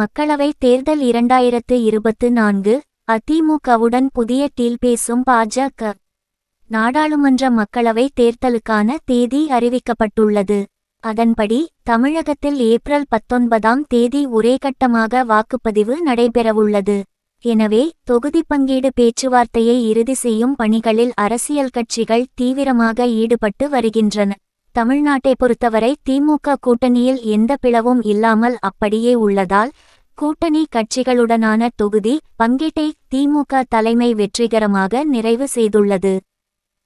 மக்களவை தேர்தல் இரண்டாயிரத்து இருபத்து நான்கு அதிமுகவுடன் புதிய டீல் பேசும் பாஜக. நாடாளுமன்ற மக்களவை தேர்தலுக்கான தேதி அறிவிக்கப்பட்டுள்ளது. அதன்படி தமிழகத்தில் ஏப்ரல் பத்தொன்பதாம் தேதி ஒரே கட்டமாக வாக்குப்பதிவு நடைபெறவுள்ளது. எனவே தொகுதி பங்கீடு பேச்சுவார்த்தையை இறுதி செய்யும் பணிகளில் அரசியல் கட்சிகள் தீவிரமாக ஈடுபட்டு வருகின்றன. தமிழ்நாட்டை பொறுத்தவரை திமுக கூட்டணியில் எந்த பிளவும் இல்லாமல் அப்படியே உள்ளதால் கூட்டணி கட்சிகளுடனான தொகுதி பங்கீட்டை திமுக தலைமை வெற்றிகரமாக நிறைவு செய்துள்ளது.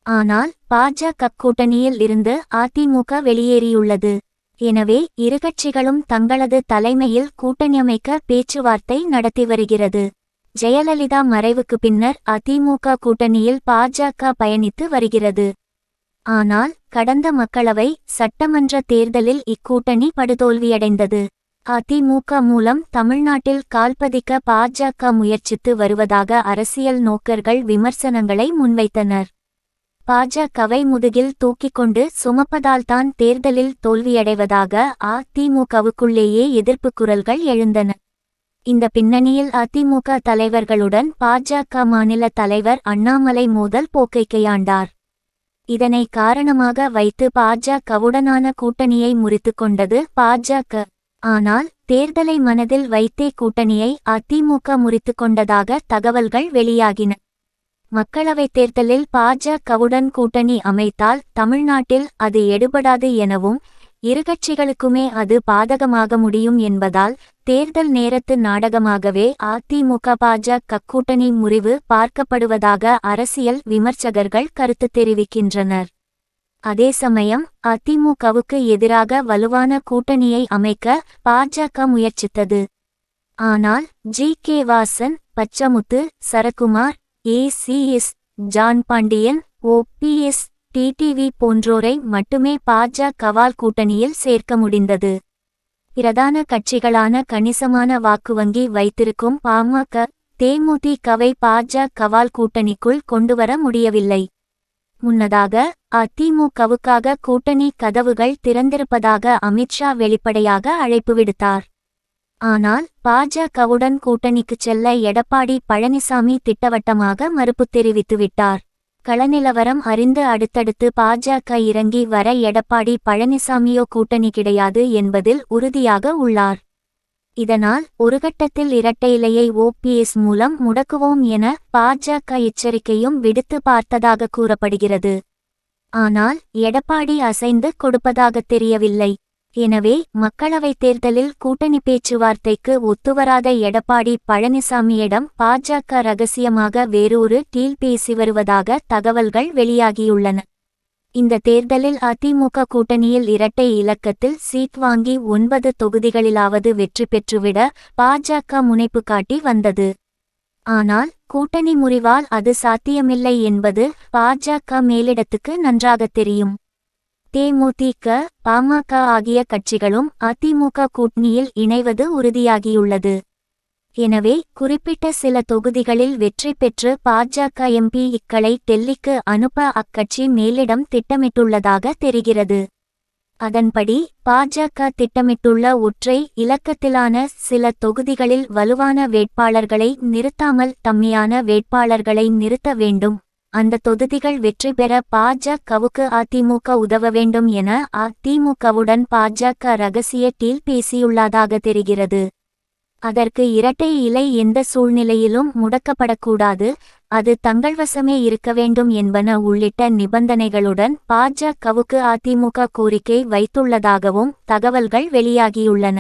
ஆனால் பாஜக கூட்டணியில் இருந்து அதிமுக வெளியேறியுள்ளது. எனவே இரு கட்சிகளும் தங்களது தலைமையில் கூட்டணியமைக்க பேச்சுவார்த்தை நடத்தி வருகிறது. ஜெயலலிதா மறைவுக்கு பின்னர் அதிமுக கூட்டணியில் பாஜக பயணித்து வருகிறது. ஆனால் கடந்த மக்களவை சட்டமன்ற தேர்தலில் இக்கூட்டணி படுதோல்வியடைந்தது. அதிமுக மூலம் தமிழ்நாட்டில் கால்பதிக்க பாஜக முயற்சித்து வருவதாக அரசியல் நோக்கர்கள் விமர்சனங்களை முன்வைத்தனர். பாஜகவை முதுகில் தூக்கிக் கொண்டு சுமப்பதால்தான் தேர்தலில் தோல்வியடைவதாக அதிமுகவுக்குள்ளேயே எதிர்ப்பு குரல்கள் எழுந்தன. இந்த பின்னணியில் அதிமுக தலைவர்களுடன் பாஜக மாநில தலைவர் அண்ணாமலை மோதல் போக்கை கையாண்டார் இதனை காரணமாக வைத்து பாஜகவுடனான கூட்டணியை முறித்துக் கொண்டது பாஜக ஆனால் தேர்தலை மனதில் வைத்தே கூட்டணியை அதிமுக முறித்துக் கொண்டதாக தகவல்கள் வெளியாகின. மக்களவைத் தேர்தலில் பாஜகவுடன் கூட்டணி அமைத்தால் தமிழ்நாட்டில் அது எடுபடாது எனவும் இரு கட்சிகளுக்குமே அது பாதகமாக முடியும் என்பதால் தேர்தல் நேரத்து நாடகமாகவே அதிமுக பாஜக கூட்டணி முறிவு பார்க்கப்படுவதாக அரசியல் விமர்சகர்கள் கருத்து தெரிவிக்கின்றனர். அதே சமயம் அதிமுகவுக்கு எதிராக வலுவான கூட்டணியை அமைக்க பாஜக முயற்சித்தது. ஆனால் G. K. Vasan Pachamuthu Sarathkumar ACS John Pandian O. P. S. TTV போன்றோரை மட்டுமே பாஜகவால் கூட்டணியில் சேர்க்க முடிந்தது. பிரதான கட்சிகளான கணிசமான வாக்கு வங்கி வைத்திருக்கும் பாமக தேமுதிகவை பாஜகவால் கூட்டணிக்குள் கொண்டுவர முடியவில்லை. முன்னதாக அதிமுகவுக்காக கூட்டணி கதவுகள் திறந்திருப்பதாக அமித்ஷா வெளிப்படையாக அழைப்பு விடுத்தார். ஆனால் பாஜகவுடன் கூட்டணிக்குச் செல்ல எடப்பாடி பழனிசாமி திட்டவட்டமாக மறுப்பு தெரிவித்துவிட்டார் களநிலவரம் அறிந்து அடுத்தடுத்து பாஜக இறங்கி வர எடப்பாடி பழனிசாமியோ கூட்டணி கிடையாது என்பதில் உறுதியாக உள்ளார். இதனால் ஒரு கட்டத்தில் இரட்டை இலையை ஓபிஎஸ் மூலம் முடக்குவோம் என பாஜக எச்சரிக்கையும் விடுத்து பார்த்ததாக கூறப்படுகிறது. ஆனால் எடப்பாடி அசைந்து கொடுப்பதாக தெரியவில்லை. எனவே மக்களவைத் தேர்தலில் கூட்டணி பேச்சுவார்த்தைக்கு ஒத்துவராத எடப்பாடி பழனிசாமியிடம் பாஜக ரகசியமாக வேறொரு டீல் பேசி வருவதாக தகவல்கள் வெளியாகியுள்ளன. இந்த தேர்தலில் அதிமுக கூட்டணியில் இரட்டை இலக்கத்தில் சீட் வாங்கி ஒன்பது தொகுதிகளிலாவது வெற்றி பெற்றுவிட பாஜக முனைப்பு காட்டி வந்தது. ஆனால் கூட்டணி முறிவால் அது சாத்தியமில்லை என்பது பாஜக மேலிடத்துக்கு நன்றாகத் தெரியும். தேமுதிக பாமக ஆகிய கட்சிகளும் அதிமுக கூட்டணியில் இணைவது உறுதியாகியுள்ளது. எனவே குறிப்பிட்ட சில தொகுதிகளில் வெற்றி பெற்று பாஜக எம்பி இக்களை டெல்லிக்கு அனுப்ப அக்கட்சி மேலிடம் திட்டமிட்டுள்ளதாக தெரிகிறது. அதன்படி பாஜக திட்டமிட்டுள்ள ஒற்றை இலக்கத்திலான சில தொகுதிகளில் வலுவான வேட்பாளர்களை நிறுத்தாமல் தம்மியான வேட்பாளர்களை நிறுத்த வேண்டும். அந்த தொகுதிகள் வெற்றி பெற பாஜகவுக்கு அதிமுக உதவ வேண்டும் என அதிமுகவுடன் பாஜக ரகசிய டீல் பேசியுள்ளதாக தெரிகிறது. அதற்கு இரட்டை இலை எந்த சூழ்நிலையிலும் முடக்கப்படக்கூடாது அது தங்கள் வசமே இருக்க வேண்டும் என்பன உள்ளிட்ட நிபந்தனைகளுடன் பாஜகவுக்கு அதிமுக கோரிக்கை வைத்துள்ளதாகவும் தகவல்கள் வெளியாகியுள்ளன.